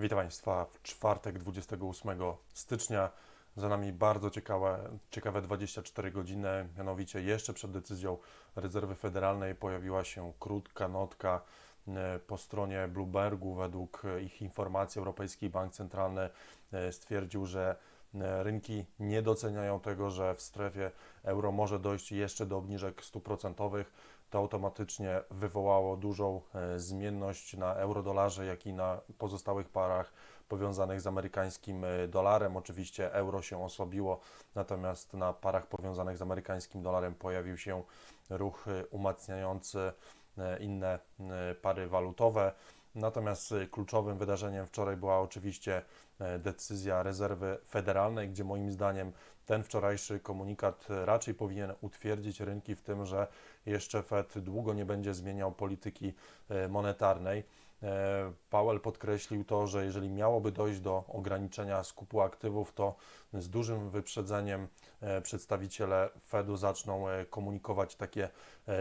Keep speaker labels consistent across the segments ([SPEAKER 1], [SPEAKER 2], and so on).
[SPEAKER 1] Witam Państwa w czwartek 28 stycznia. Za nami bardzo ciekawe, ciekawe 24 godziny, mianowicie jeszcze przed decyzją Rezerwy Federalnej pojawiła się krótka notka e, po stronie Bloombergu. Według ich informacji Europejski Bank Centralny e, stwierdził, że e, rynki nie doceniają tego, że w strefie euro może dojść jeszcze do obniżek stóp procentowych. To automatycznie wywołało dużą e, zmienność na euro-dolarze, jak i na pozostałych parach powiązanych z amerykańskim e, dolarem. Oczywiście euro się osłabiło, natomiast na parach powiązanych z amerykańskim dolarem pojawił się ruch e, umacniający inne pary walutowe. Natomiast kluczowym wydarzeniem wczoraj była oczywiście decyzja rezerwy federalnej, gdzie moim zdaniem ten wczorajszy komunikat raczej powinien utwierdzić rynki w tym, że jeszcze Fed długo nie będzie zmieniał polityki e, monetarnej. E, Powell podkreślił to, że jeżeli miałoby dojść do ograniczenia skupu aktywów, to z dużym wyprzedzeniem e, przedstawiciele Fedu zaczną komunikować takie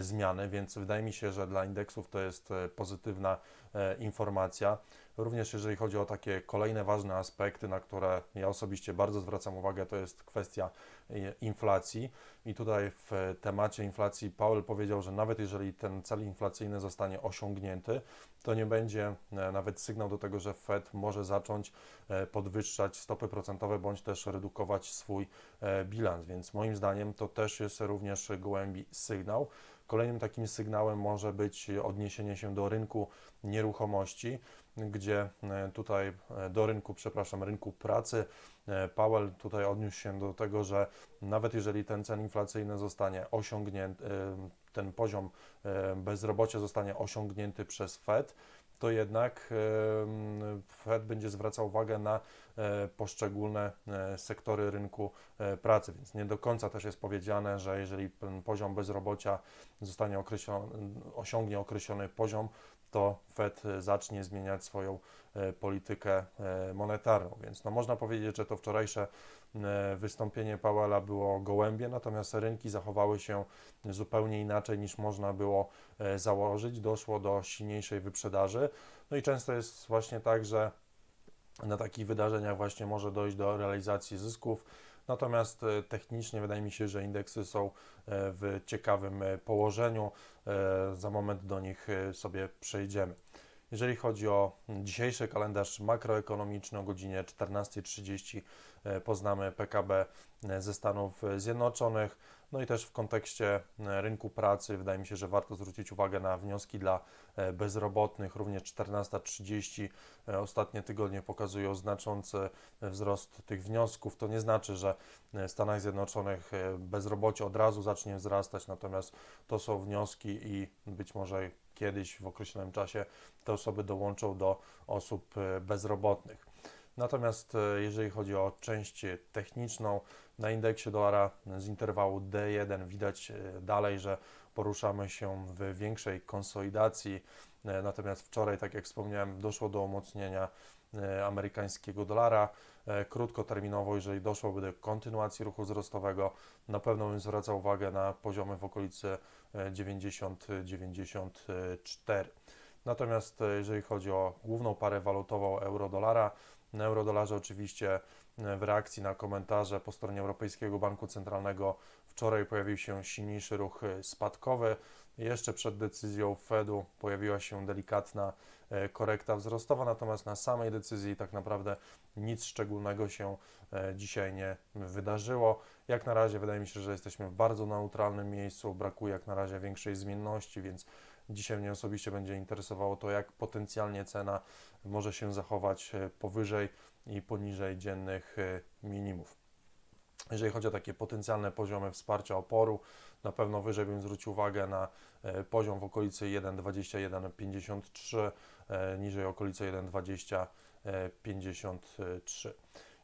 [SPEAKER 1] zmiany, więc wydaje mi się, że dla indeksów to jest pozytywna informacja. Również jeżeli chodzi o takie kolejne ważne aspekty, na które ja osobiście bardzo zwracam uwagę, to jest kwestia e, inflacji. I tutaj w temacie inflacji Powell powiedział, że nawet jeżeli ten cel inflacyjny zostanie osiągnięty, to nie będzie e, nawet sygnał do tego, że Fed może zacząć e, podwyższać stopy procentowe bądź też redukować swój bilans. Więc moim zdaniem to też jest również gołębi sygnał. Kolejnym takim sygnałem może być odniesienie się do rynku nieruchomości, gdzie e, tutaj e, do rynku, przepraszam, rynku pracy e, Powell tutaj odniósł się do tego, że nawet jeżeli ten cel inflacyjny zostanie osiągnięty, ten poziom bezrobocia zostanie osiągnięty przez Fed, to jednak Fed będzie zwracał uwagę na poszczególne sektory rynku pracy, więc nie do końca też jest powiedziane, że jeżeli poziom bezrobocia zostanie określony, osiągnie określony poziom, to Fed zacznie zmieniać swoją e, politykę e, monetarną. Więc no, można powiedzieć, że to wczorajsze e, wystąpienie Powella było gołębie, natomiast rynki zachowały się zupełnie inaczej niż można było e, założyć. Doszło do silniejszej wyprzedaży. No i często jest właśnie tak, że na takich wydarzeniach właśnie może dojść do realizacji zysków. Natomiast e, technicznie wydaje mi się, że indeksy są e, w ciekawym e, położeniu. Za moment do nich sobie przejdziemy. Jeżeli chodzi o dzisiejszy kalendarz makroekonomiczny o godzinie 14.30 e, poznamy PKB e, ze Stanów Zjednoczonych. No i też w kontekście e, rynku pracy wydaje mi się, że warto zwrócić uwagę na wnioski dla e, bezrobotnych. Również 14.30 e, ostatnie tygodnie pokazują znaczący wzrost tych wniosków. To nie znaczy, że w Stanach Zjednoczonych e, bezrobocie od razu zacznie wzrastać, natomiast to są wnioski i być może kiedyś w określonym czasie te osoby dołączą do osób e, bezrobotnych. Natomiast e, jeżeli chodzi o część techniczną, na indeksie dolara z interwału D1 widać e, dalej, że poruszamy się w większej konsolidacji. E, Natomiast wczoraj, tak jak wspomniałem, doszło do umocnienia amerykańskiego dolara. Krótkoterminowo, jeżeli doszłoby do kontynuacji ruchu wzrostowego, na pewno bym zwracał uwagę na poziomy w okolicy e, 90-94. Natomiast jeżeli chodzi o główną parę walutową euro-dolara, na euro-dolarze oczywiście e, w reakcji na komentarze po stronie Europejskiego Banku Centralnego wczoraj pojawił się silniejszy ruch e, spadkowy. Jeszcze przed decyzją Fedu pojawiła się delikatna e, korekta wzrostowa, natomiast na samej decyzji tak naprawdę nic szczególnego się dzisiaj nie wydarzyło. Jak na razie wydaje mi się, że jesteśmy w bardzo neutralnym miejscu, brakuje jak na razie większej zmienności, więc dzisiaj mnie osobiście będzie interesowało to, jak potencjalnie cena może się zachować e, powyżej i poniżej dziennych e, minimów. Jeżeli chodzi o takie potencjalne poziomy wsparcia oporu, na pewno wyżej bym zwrócił uwagę na e, poziom w okolicy 1,2153, e, niżej okolice 1,2053.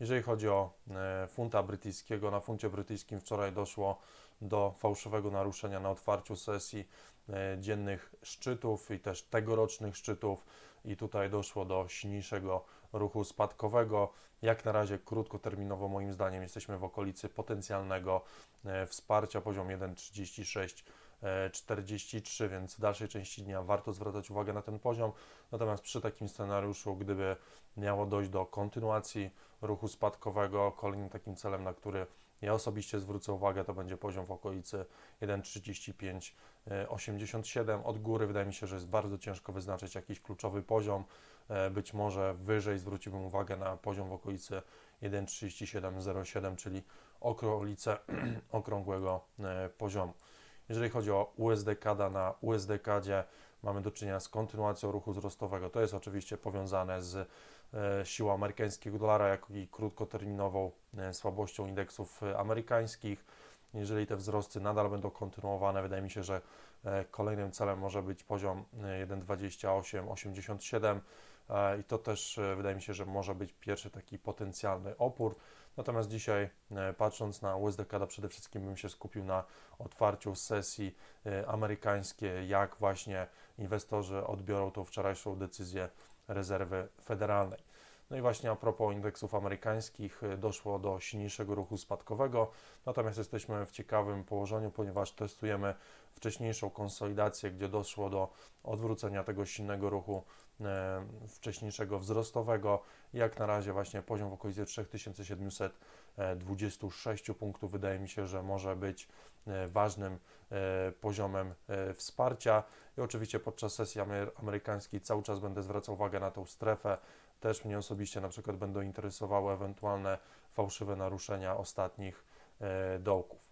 [SPEAKER 1] Jeżeli chodzi o funta brytyjskiego, na funcie brytyjskim wczoraj doszło do fałszywego naruszenia na otwarciu sesji dziennych szczytów i też tegorocznych szczytów i tutaj doszło do silniejszego ruchu spadkowego. Jak na razie krótkoterminowo moim zdaniem jesteśmy w okolicy potencjalnego e, wsparcia poziom 1,36 e, 43, więc w dalszej części dnia warto zwracać uwagę na ten poziom. Natomiast przy takim scenariuszu, gdyby miało dojść do kontynuacji ruchu spadkowego, kolejnym takim celem, na który ja osobiście zwrócę uwagę, to będzie poziom w okolicy 1,35 e, 87. Od góry wydaje mi się, że jest bardzo ciężko wyznaczyć jakiś kluczowy poziom. E, Być może wyżej zwróciłbym uwagę na poziom w okolicy 1,3707, czyli okolice okrągłego e, poziomu. Jeżeli chodzi o USD CAD, na USD CADzie mamy do czynienia z kontynuacją ruchu wzrostowego. To jest oczywiście powiązane z e, siłą amerykańskiego dolara, jak i krótkoterminową e, słabością indeksów e, amerykańskich. Jeżeli te wzrosty nadal będą kontynuowane, wydaje mi się, że kolejnym celem może być poziom e, 1,2887 e, i to też e, wydaje mi się, że może być pierwszy taki potencjalny opór. Natomiast dzisiaj, e, patrząc na USD CAD, przede wszystkim bym się skupił na otwarciu sesji e, amerykańskiej, jak właśnie inwestorzy odbiorą tą wczorajszą decyzję rezerwy federalnej. No i właśnie a propos indeksów amerykańskich, e, doszło do silniejszego ruchu spadkowego, natomiast jesteśmy w ciekawym położeniu, ponieważ testujemy wcześniejszą konsolidację, gdzie doszło do odwrócenia tego silnego ruchu e, wcześniejszego wzrostowego. Jak na razie właśnie poziom w okolicy 3726 punktów wydaje mi się, że może być e, ważnym e, poziomem e, wsparcia. I oczywiście podczas sesji amery- amerykańskiej cały czas będę zwracał uwagę na tą strefę. Też mnie osobiście na przykład będą interesowały ewentualne fałszywe naruszenia ostatnich e, dołków.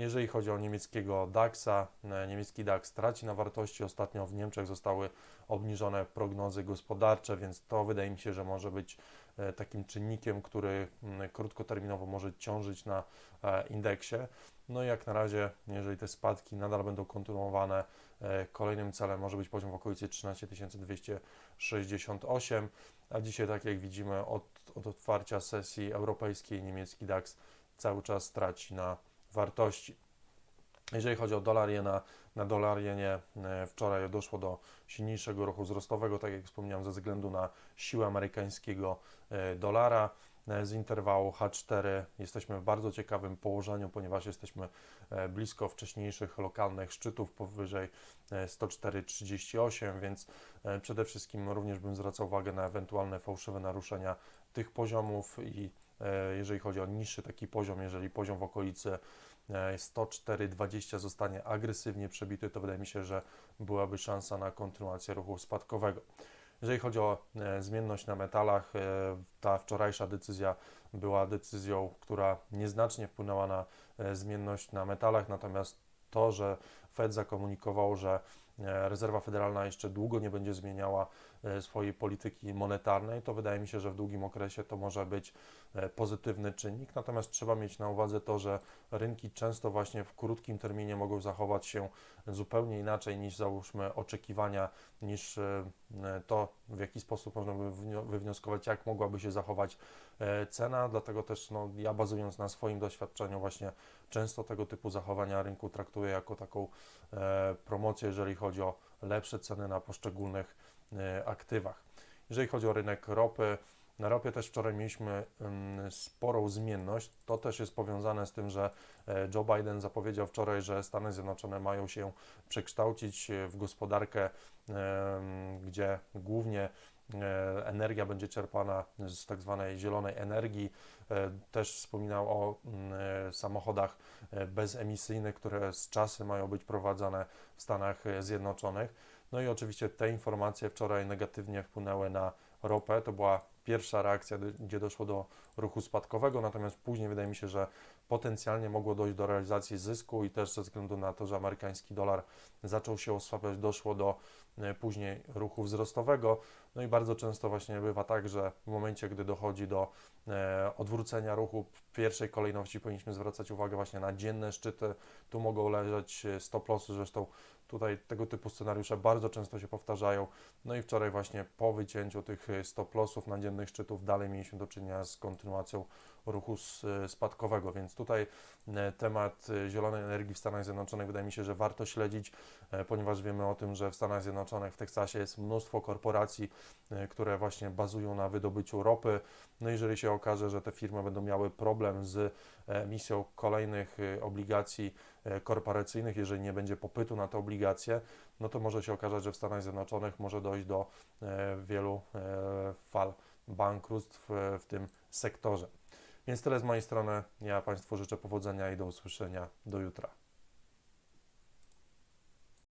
[SPEAKER 1] Jeżeli chodzi o niemieckiego DAX-a, e, niemiecki DAX traci na wartości. Ostatnio w Niemczech zostały obniżone prognozy gospodarcze, więc to wydaje mi się, że może być e, takim czynnikiem, który krótkoterminowo może ciążyć na e, indeksie. No i jak na razie, jeżeli te spadki nadal będą kontynuowane, kolejnym celem może być poziom w okolicy 13 268, a dzisiaj, tak jak widzimy, od, od otwarcia sesji europejskiej niemiecki DAX cały czas traci na wartości. Jeżeli chodzi o dolar jena, na dolar jenie e, wczoraj doszło do silniejszego ruchu wzrostowego, tak jak wspomniałem, ze względu na siłę amerykańskiego e, dolara. E, Z interwału H4 jesteśmy w bardzo ciekawym położeniu, ponieważ jesteśmy blisko wcześniejszych lokalnych szczytów powyżej e, 104,38, więc przede wszystkim również bym zwracał uwagę na ewentualne fałszywe naruszenia tych poziomów i jeżeli chodzi o niższy taki poziom, jeżeli poziom w okolicy e, 104,20 zostanie agresywnie przebity, to wydaje mi się, że byłaby szansa na kontynuację ruchu spadkowego. Jeżeli chodzi o e, zmienność na metalach, e, ta wczorajsza decyzja była decyzją, która nieznacznie wpłynęła na e, zmienność na metalach, natomiast to, że Fed zakomunikował, że e, rezerwa federalna jeszcze długo nie będzie zmieniała e, swojej polityki monetarnej, to wydaje mi się, że w długim okresie to może być e, pozytywny czynnik. Natomiast trzeba mieć na uwadze to, że rynki często właśnie w krótkim terminie mogą zachować się zupełnie inaczej niż załóżmy oczekiwania, niż e, to, w jaki sposób można by wnio- wywnioskować, jak mogłaby się zachować e, cena. Dlatego też no, ja bazując na swoim doświadczeniu właśnie często tego typu zachowania rynku traktuję jako taką e, promocję, jeżeli chodzi o lepsze ceny na poszczególnych e, aktywach. Jeżeli chodzi o rynek ropy, na ropie też wczoraj mieliśmy sporą zmienność. To też jest powiązane z tym, że e, Joe Biden zapowiedział wczoraj, że Stany Zjednoczone mają się przekształcić e, w gospodarkę, gdzie głównie e, energia będzie czerpana z tak zwanej zielonej energii. Też wspominał o mm, samochodach bezemisyjnych, które z czasem mają być prowadzone w Stanach Zjednoczonych. No i oczywiście te informacje wczoraj negatywnie wpłynęły na ropę. To była pierwsza reakcja, gdzie doszło do ruchu spadkowego, natomiast później wydaje mi się, że potencjalnie mogło dojść do realizacji zysku i też ze względu na to, że amerykański dolar zaczął się osłabiać, doszło do e, później ruchu wzrostowego. No i bardzo często właśnie bywa tak, że w momencie, gdy dochodzi do e, odwrócenia ruchu, w pierwszej kolejności powinniśmy zwracać uwagę właśnie na dzienne szczyty. Tu mogą leżeć e, stop lossy, zresztą tutaj tego typu scenariusze bardzo często się powtarzają. No i wczoraj właśnie po wycięciu tych e, stop lossów na dziennych szczytów dalej mieliśmy do czynienia z kontynuacją ruchu e, spadkowego, więc tutaj e, temat zielonej energii w Stanach Zjednoczonych wydaje mi się, że warto śledzić, ponieważ wiemy o tym, że w Stanach Zjednoczonych, w Teksasie jest mnóstwo korporacji, które właśnie bazują na wydobyciu ropy. No jeżeli się okaże, że te firmy będą miały problem z emisją kolejnych e, obligacji e, korporacyjnych, jeżeli nie będzie popytu na te obligacje, no to może się okazać, że w Stanach Zjednoczonych może dojść do e, wielu e, fal bankructw w tym sektorze. Więc tyle z mojej strony. Ja Państwu życzę powodzenia i do usłyszenia do jutra.